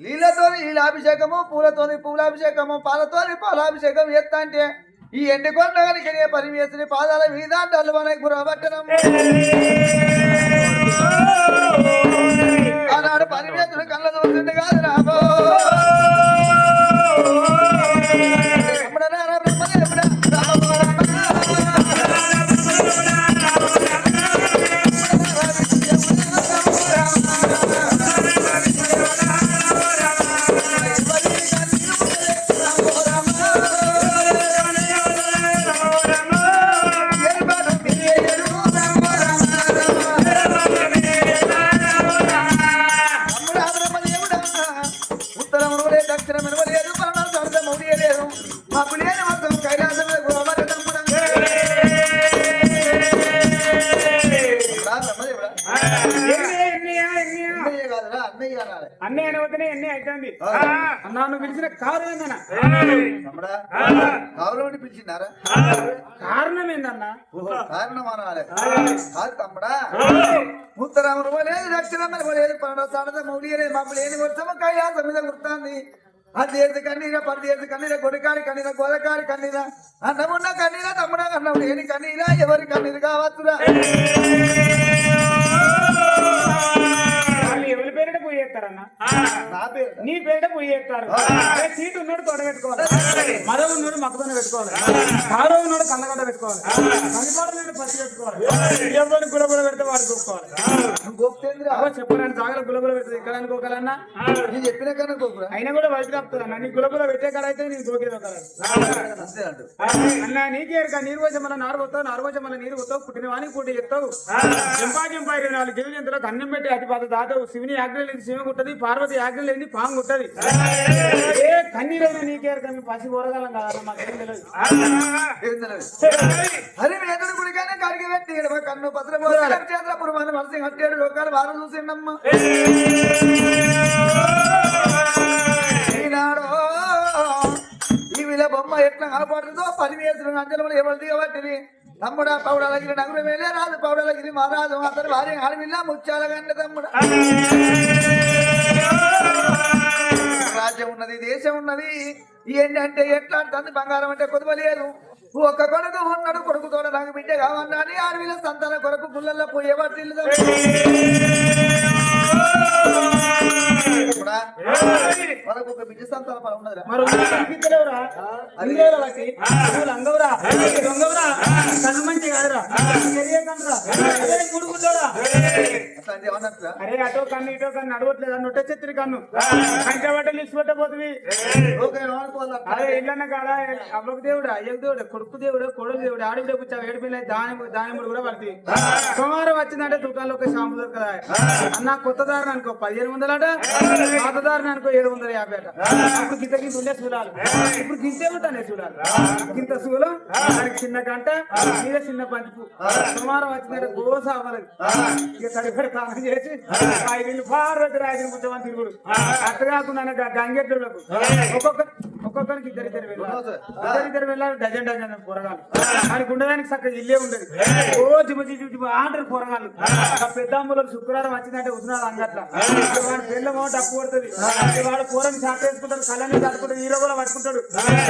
నీళ్ళతోని నీళ్ళాభిషేకము పూలతోని పూలాభిషేకము పాలతోని పాలాభిషేకం ఎత్తా అంటే ఈ ఎండి కొండగలిగిన పరిమేసిన పాదాల మీద డల్లువన గురబట్టడం ఆనాడు పరిమేతుడు కళ్ళ చూస్తుంది కాదు రాబో నువ్వు పిలిచిన కారు ఏందన్నా తమ్ముడా, గౌరవుని పిలిచినారా కారణం ఏందన్నా ఓహో, కారణం అనాలి కాదు తమ్ముడా ఉత్తరమును లేదు దక్షిణమును లేదు పరమ సర్వముడి లేదు మాకు లేని మొత్తము కైలాసం మీద గుర్తుంది అదేది కన్నీర పదేది కన్నీర కొడికారి కన్నీర గోదకారి కన్నీర అన్నమున్న కన్నీర తమ్ముడ అన్నం లేని కన్నీర ఎవరి కన్నీరు కావచ్చురా పేరు నీ పేరిట పోయి చేస్తారు అదే సీటు ఉన్నాడు తోడ పెట్టుకోవాలి. మరో ఉన్నాడు మక్కదొన్న పెట్టుకోవాలి. కారో ఉన్నాడు కళ్ళగడ్డ పెట్టుకోవాలి. కనిపాడు పచ్చి పెట్టుకోవాలి. ఎవరిని గులగుల పెడితే వాడు అవ్వ చెప్పడానికి జాగల గులగుల పెడుతుంది. ఇక్కడ అనుకోగలన్నా నేను చెప్పిన కన్నా గోపురా అయినా కూడా వైపు కప్పుతుంది అన్న నీ గులగుల పెట్టే కాడ అయితే నేను గోకేది ఒక అన్న నీకే నీరు వచ్చి మళ్ళీ నారు పోతావు. నారు వచ్చి మళ్ళీ నీరు పోతావు. పుట్టిన వానికి పుట్టి చెప్తావు. జంపా ఇరవై నాలుగు జీవ జంతువులకు అన్నం పెట్టి అతి పాత దాతవు. శివుని లేని శివం ఉంటది. పార్వతి లేని పాము ఉంటది ఏ కన్నీరైనా నీకే ఎరక మేము పసి కూరగాలం కాదన్న మాకేం తెలియదు. హరి వేదుడు గుడికైనా కడిగి పెట్టి కన్ను పత్ర చేతుల పురుమాన మనసి హట్టేడు లోకాలు వారు చూసిండమ్మ ఈనాడు ఈ విల బొమ్మ ఎట్లా కాపాడుతుందో పరిమేశ్వరం అంజనములు ఎవరు దిగబట్టింది తమ్ముడా పౌడలగిరి నగరు వెళ్ళే రాదు పౌడలగిరి మహారాజు అతని భార్య ఆడవిల్ల ముత్యాల గంట తమ్ముడు రాజ్యం ఉన్నది దేశం ఉన్నది. ఏంటంటే ఎట్లా అంటుంది బంగారం అంటే కొదవలేదు. ఒక్క కొడుకు ఉన్నాడు కొడుకుతో నాకు బిడ్డ కావన్నాని ఆడవిల సంతాన కొరకు గుళ్ళల్లో పోయేవాడు మనకు ఒక బిడ్డ సంతానం పని ఉన్నదిరా. లంగవురా? దొంగవురా? కన్ను మంచి కాదురా. ఎరిగే అరే అటో కన్ను ఇటో కన్ను అడవట్లేదు నొట్ట చెత్తిరి కన్ను. కంచె బట్టలు ఇచ్చి పెట్టబోతుంది ఓకే ఏమనుకోవాలి అరే ఇల్లన్న కాడ అవ్వకు దేవుడు అయ్యకు దేవుడు కొడుకు దేవుడు కొడుకు దేవుడు ఆడబిడ్డ కూర్చో ఏడు పిల్ల దాని దానిముడు కూడా పడుతుంది సోమవారం వచ్చిందంటే దుకాణంలో ఒక షాంపు దొరకదా అన్న కొత్త దారిని అనుకో పదిహేను వందలట పాత దారిని అనుకో ఏడు వందల యాభై అట. అప్పుడు గింత గింత ఉండే చూడాలి. ఇప్పుడు గింతే ఉంటానే చూడాలి. గింత చూలం దానికి చిన్న గంట చిన్న పంచుకు సోమవారం వచ్చిందంటే గోస అవ్వలేదు. ఇక తడిపడి స్నానం చేసి ఐదు పార్వతి రాజుని కూర్చోమని తిరుగుడు అట్ట కాకుండా గంగెట్లకు ఒక్కొక్క ఒక్కొక్కరికి ఇద్దరు ఇద్దరు వెళ్ళాలి ఇద్దరు ఇద్దరు వెళ్ళాలి డజన్ డజన్ కూరగాయలు దానికి ఉండడానికి చక్కగా ఇల్లే ఉండదు ఓ జిమ జిమ ఆంటారు కూరగాయలు ఆ పెద్ద అమ్మలో శుక్రవారం వచ్చిందంటే ఉసినాడు అంగట్ల వాడు పెళ్ళమో డప్పు కొడుతుంది వాడు కూరని చాట వేసుకుంటాడు కళ్ళని తట్టుకుంటాడు హీరో కూడా పట్టుకుంటాడు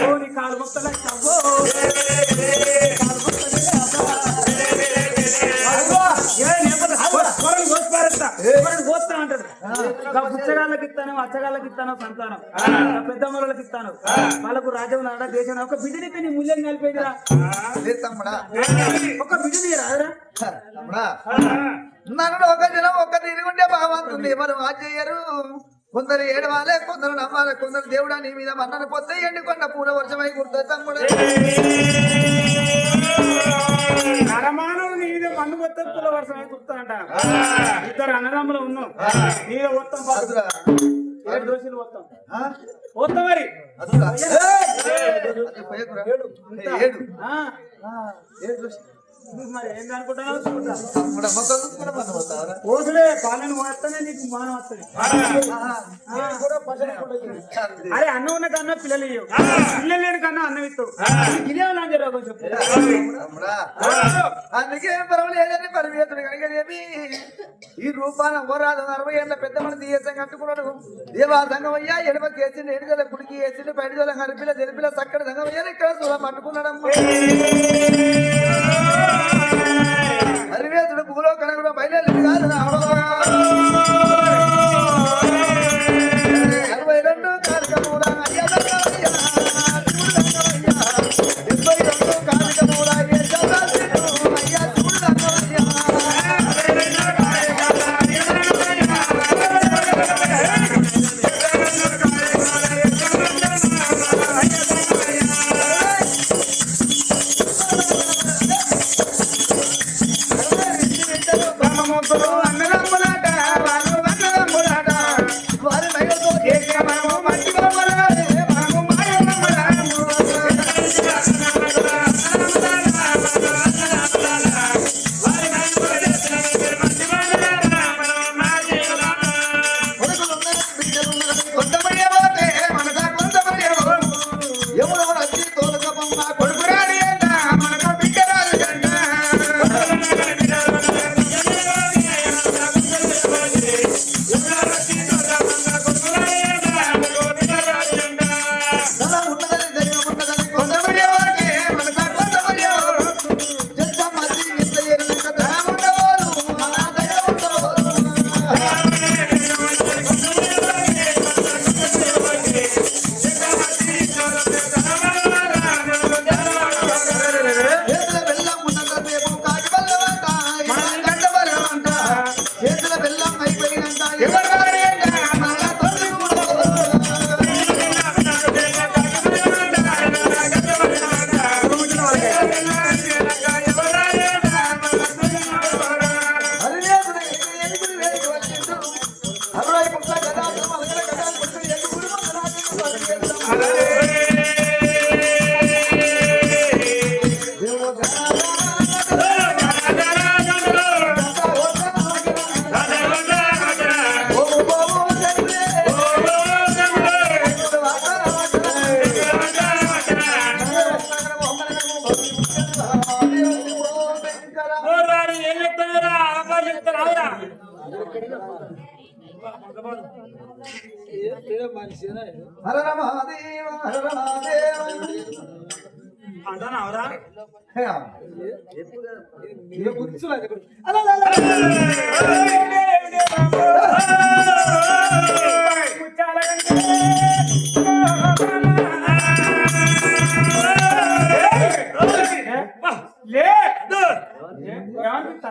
ఓ నీ కాలు మొక్కలు పోతా పుచ్చగాళ్ళకి ఇస్తాను అచ్చగాళ్ళకి ఇస్తాను సంతానం. పెద్దమ్మలకి ఇస్తాను. వాళ్ళకు రాజ్యం నాడ దేశం ఒక బిడ్డని నీ ముల్యం కలిపేదిరా ఒక బిడ్డని రాదురా. తమ్ముడా. నన్ను ఒక జనం ఒక్క తిరుగుంటే బాగుంటుంది. ఎవరు ఆ చెయ్యరు కొందరు ఏడవాలే కొందరు నమ్మాలి. కొందరు దేవుడా నీ మీద మన్నను పొద్దు ఎండుకొండ పూల వర్షమై గుర్తు తమ్ముడు. నరమానవు నీదే మన్ను మొత్తం కుల వర్షమే గుర్తా అంట ఇద్దరు అన్నదమ్ములు ఉన్నాం. నీదే మొత్తం అదురా. ఏడు దోషులు మొత్తం? మొత్తం మరి. ఏడు. ఏడు. చూసి. ఓసులే పాలను పోస్తేనే నీకు మానం వస్తుంది. అరే అన్నం ఉన్న కన్నా పిల్లలు ఇయ్యవు. పిల్లలు లేని కన్నా అన్నం ఇస్తావు. ఇదే లాంటి రోగం చెప్పు. తమ్ముడా అందుకే పర్వాలేదని పరమేశ్వరుడు కనుకనేమి ఈ రూపాన ఓరాదు అరవై ఏళ్ళ పెద్ద మన దేశం కట్టుకున్నాడు. దేవా సంఘం అయ్యా ఎడమ కేసింది ఎడుగల కుడికి వేసింది బయట జోల హరిపిల జరిపిల చక్కటి సంఘం అయ్యా ఇక్కడ చూడ పట్టుకున్నాడమ్మా. పరమేశ్వరుడు భూలో కనగడ బయలుదేరి కాదు హర మహాదేవ హర మహాదేవ లే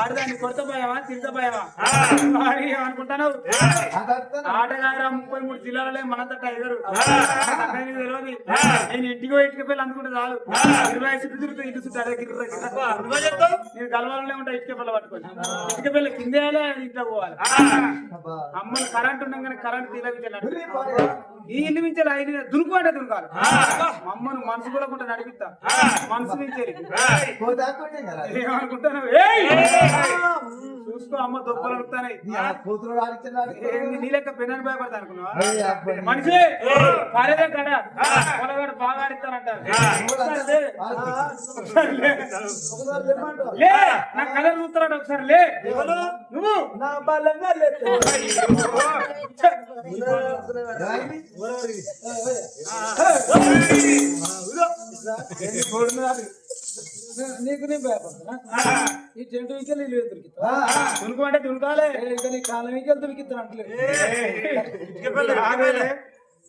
ఆడదాన్ని కొడతపోయావా తిరగపోయావా ఏమనుకుంటావు ఆటగారు ముప్పై మూడు జిల్లాలలో మనంత టైగరు తెలియదు. నేను ఇంటికి పోయి ఇటుక పిల్లలు అందుకుంటే చాలు. ఇరవై చుట్టూ తిరుగుతూ ఇటు చుట్టూ అదే గిర్ర గిర్ర. నేను కలవాలనే ఉంటా ఇటుక పిల్ల పట్టుకొని. ఇటుక పిల్ల కింద ఇంట్లో పోవాలి. అమ్మ కరెంట్ ఉండగానే కరెంట్ తీలవించాలి ఈ ఇల్లు మించాలి ఐదు దునుకు అంటే దునకాలి. అమ్మను మనసు కూడా కొంత నడిపిస్తా మనసు మించేది. ఏమనుకుంటాను? ఏయ్! చూసుకో అమ్మ దొప్పలు నీ లెక్క పెన్నాన్ని భయపడతా అనుకున్నావా? మనిషి! పారేదే కడ పొలగాడు బాగా ఆడిస్తానంటారు నా కలర్ చూస్తున్నాడు ఒకసారి లే. నువ్వు నా బలంగా లేదు. నీకు నేను భయపడుతున్నా ఈ టెంట్ వీకెళ్ళి ఇల్లు దొరికితా దునుకు అంటే దునకాలే ఇక నీ కాలం వీకెళ్ళి దొరికితా అంటలేదు.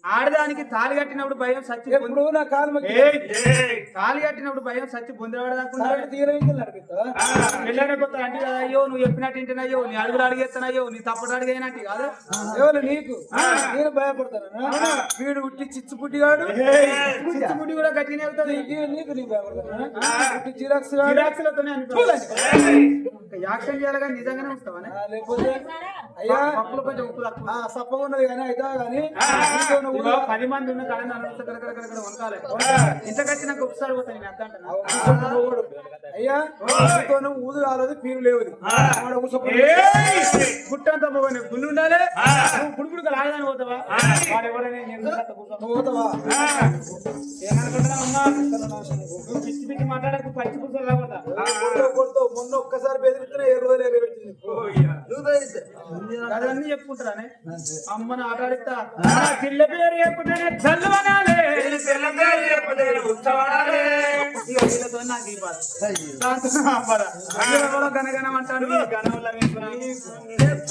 ఆడదానికి తాళి కట్టినప్పుడు భయం సచ్చి ఎప్పుడు నా కాలు మొక్కి ఏయ్! తాళి కట్టినప్పుడు భయం సచ్చి నడిపిస్తా పెళ్ళైన కొత్త అంటే కదా అయ్యో నువ్వు చెప్పినట్టు వింటున్నాయో నీ అడుగులు అడిగేస్తున్నాయో నీ తప్పటి అడిగేనట్టు కాదు. ఎవరు నీకు? నేను భయపడతానా? వీడు ఉట్టి చిచ్చు పుట్టిగాడు. చిచ్చుముడి కూడా గట్టినే అవుతుంది నీకు నీకు భయపడతానా? జిరాక్స్ జిరాక్స్లతోనే యాక్షన్ చేయాలి కానీ నిజంగానే ఆ, లేకపోతే అయ్యా. కొంచెం ఉప్పు తక్కువ. సప్పగా ఉన్నది కానీ అయితే కానీ పది మంది ఉన్న కాడ నన్ను వస్తే కడ కడ కడ కడ వనకాలే ఇంతకు వచ్చి నాకు ఒకసారి పోతాయి నేను. అయ్యా నువ్వు ఊదు కాలేదు పీరు కూర్చోపోయి గుట్టంతా పోయి గుళ్ళు ఉండాలి. నువ్వు గుడుగుడు లాగదాని పోతావా? వాడు ఎవడనే అమ్మా? నువ్వు పిచ్చి పిచ్చి మాట్లాడకు పచ్చి కొడతావు, కొడతావు. మొన్న ఒక్కసారి బెదిరిస్తున్నా ఏ రోజులు ఎగబెట్టింది అదన్నీ చెప్పుకుంటారానే అమ్మని ఆట ఆడిస్తా. పిల్ల పేరు చెప్పుకుంటేనే చల్లవనాలే ఇక వీళ్ళతో నాకు ఈ బాధ గనగనం అంటాడు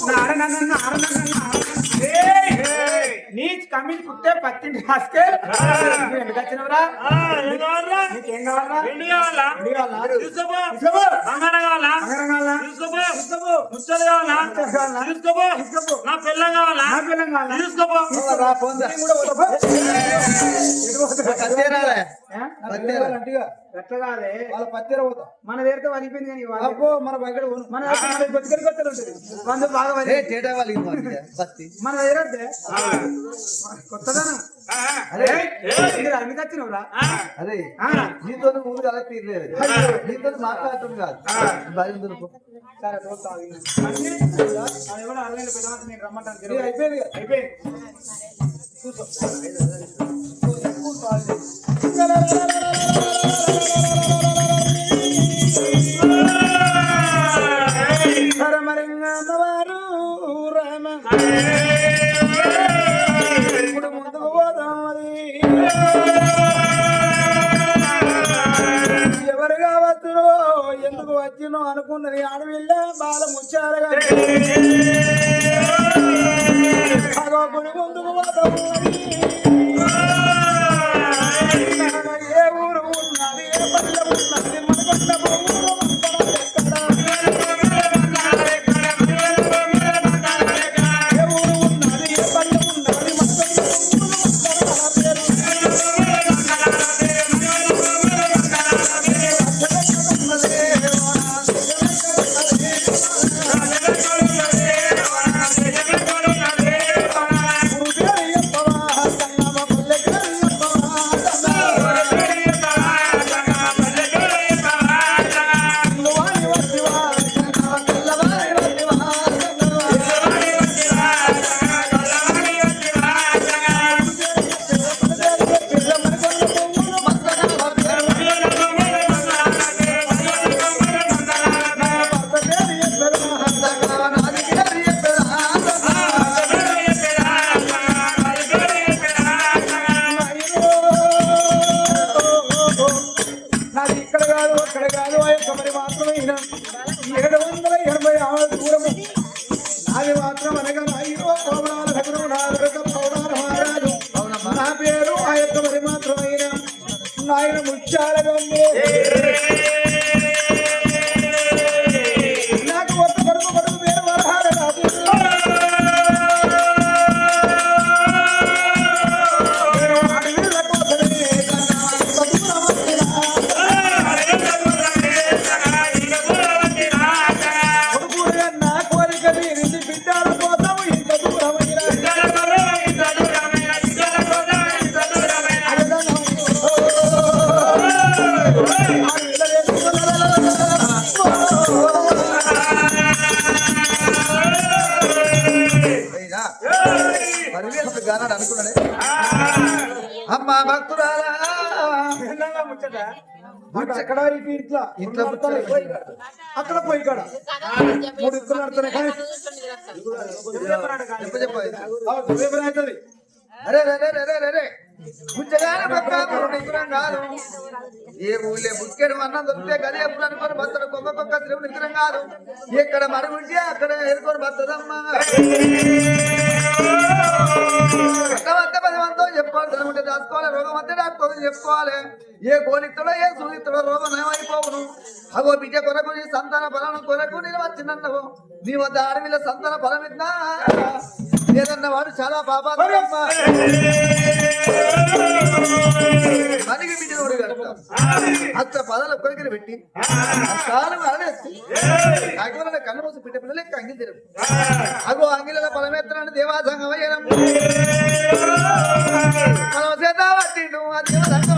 నారనన్న నారనన్న నారనన్న. ఏయ్! నీ కమిటీ కుట్టే పత్తింటి రాసుకే నువ్వు ఎందుకు వచ్చినవరా నీకేం కావాలా ఎండి కావాలా? తీసుకోపో. బంగారం కావాలా? తీసుకోపో. కావాలా? తీసుకోపో. నా పిల్లం కావాలా? కాదే? వాళ్ళ పత్తెర పోతా. మన దగ్గరతో వలిపోయింది కానీ వాళ్ళ అబ్బో మన బయట మన గొత్తలు ఉంటుంది. వంద బాగా వాళ్ళకి మధ్య బత్తి మన దగ్గర. కొత్తదనం. అరే. అందుకు వచ్చినవురా అరే నీతో ఊరు అలా తీరలేదు నీతో మాట్లాడుతుంది కాదు. భయం దొరుకు సరే. అయిపోయింది కదా. పరమరంగమ్మవారు రామ ఇప్పుడు పోదామది ఎవరు కావచ్చునో ఎందుకు వచ్చినో అనుకున్నది ఆడవిల్ల బాల ముచ్చారు అగో ముందుకు పోదామది నాది ఇక్కడ కాదు అక్కడ కాదు ఆ యొక్క మరి మాత్రమైన ఏడు వందల ఎనభై ఆరు దూరము. నాది మాత్రం అనగా నాయుడు పౌరాల నగరం నాలుగు మహారాజు. నా పేరు ఆ యొక్క మరి మాత్రమైన నాయన ముత్యాల అక్కడ ఇట్లా? ఇంట్లో. అక్కడ పోయి కాడ. మూడు ఇక్కలు కానీ అవుతుంది అరే రే రే రే రే ఏ ఊళ్ళే బుక్కెడు అన్నం దొరికితే గది ఎప్పుడు అనుకొని బతడు కుక్క కుక్క శ్రీవు నిద్రం కాదు. ఎక్కడ మరుగుంటే అక్కడ ఎదుర్కొని బతదమ్మా అంతే పది మందితో చెప్పుకోవాలి. ధనం దాచుకోవాలి రోగం అంతే డాక్టర్ చెప్పుకోవాలి. ఏ గోలిస్తాడో ఏ సూలిస్తాడో రోగం నయమైపోవును అగో బిడ్డ కొరకు నీ సంతాన బలం కొరకు నేను వచ్చినన్నవు నీ వద్ద అడవిలో సంతాన బలం ఇద్దా లేదన్న వారు చాలా పాపాత్మ పనికి బిడ్డనోడు కడతాం అత్త పదాలు కొరికలు పెట్టి కాలం ఆడేసి కాకివల్ల కన్ను మూసి బిడ్డ పిల్లలు లెక్క అంగిల్ తిరుగు అగో అంగిల బలమెత్తనని దేవాసంగం అయ్యడం మనం చేద్దాం పట్టిండు అది దేవసంగం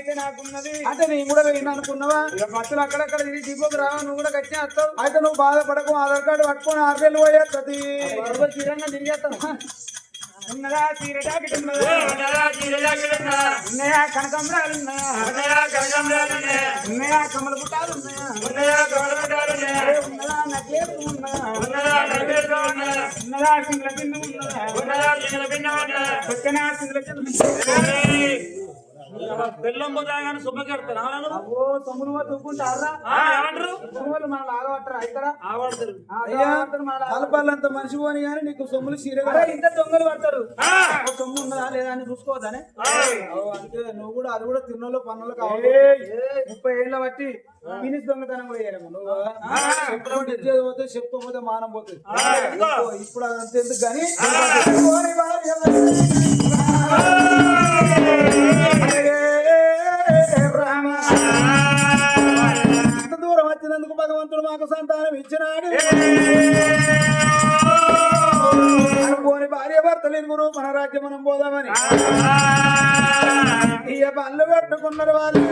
అయితే నాకున్నది. అంటే నేను కూడా వెళ్ళిన అనుకున్నావా బస్సులు అక్కడక్కడ తిరిగి దిగుకు రావా నువ్వు కూడా కట్టి వస్తావు. అయితే నువ్వు బాధపడకు ఆధార్ కార్డు పట్టుకొని ఆరు వేలు పోయేస్తుంది తీరంగా తిరిగేస్తావు? ఉన్నదా తీర జాకెట్ ఉన్నదా ఉన్నాయా కనకంబరాలు ఉన్నాయా ఉన్నాయా కమల పుట్టాలు ఉన్నాయా అరే ఉన్నదా నక్లేస్ ఉన్నదా? ఉన్నదా సింగుల కింద ఉన్నదా? పక్కన సింగుల కింద బెల్లం బొదాగానే సుమ్మకెడతాను అవ్వో తమ్ముడు తూకుంటారా ఏమంటారు? తమ్ముడు మన లాగబట్టరా ఇక్కడ? ఆవాడతారు. అయ్యా. కలపాలంత మనిషి పోని కానీ నీకు సొమ్ములు చీరగా అరే ఇంత దొంగలు పడతారు. ఓ సొమ్ము ఉన్నదా లేదా అని చూసుకోవద్దానే? అంటే నువ్వు కూడా అది కూడా తిన్నోళ్ళు పన్నులు కావాలి. ముప్పై ఏళ్ళ బట్టి మినిస్ దొంగతనం కూడా చేయలేము. నువ్వు చెప్పడం పోతే చెప్పుకోకపోతే మానం పోతుంది. ఇప్పుడు అదంతా ఎందుకు కానీ అంత దూరం వచ్చినందుకు భగవంతుడు మాకు సంతానం ఇచ్చినాడు. అనుకోని భార్య భర్తలు ఇరుగురు మన రాజ్యం మనం పోదామని. ఇక పనులు పెట్టుకున్నారు వాళ్ళు.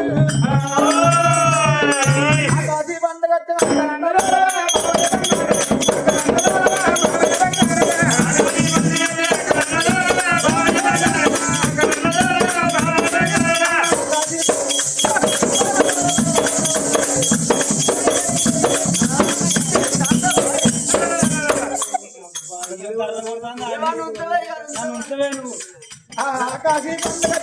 పండుగ ఆకాశీ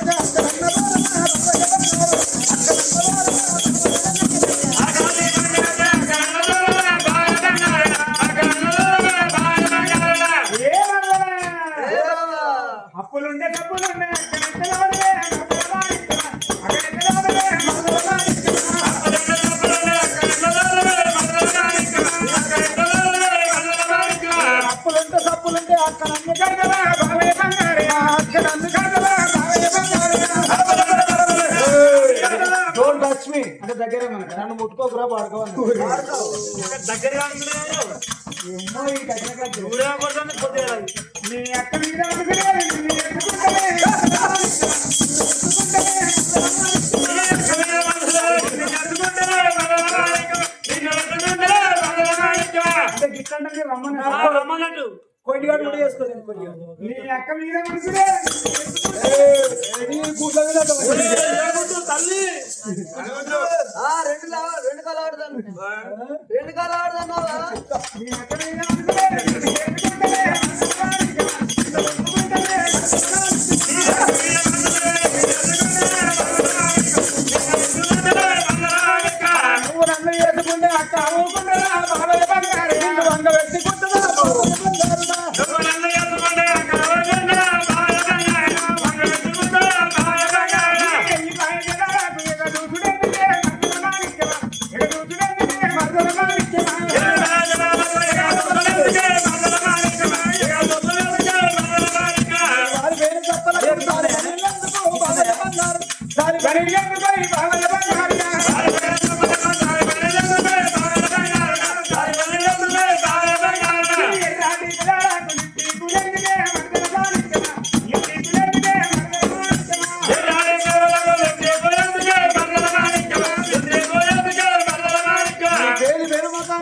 రమ్మన్నట్టు కొద్దిగా కూడా చేసుకోలేదు కొద్దిగా. నీ అక్క మీద తల్లి. రెండు రెండు కాలు ఆడదాను రెండు కాలు ఆడదన్నావా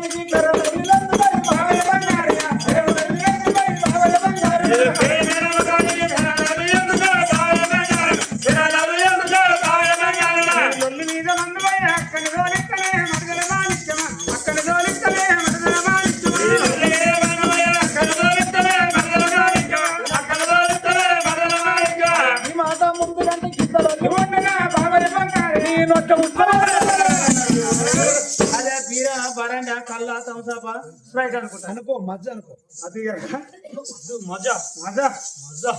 లోకానికి మజ్జ. అనుకో అది మజా మజా మజా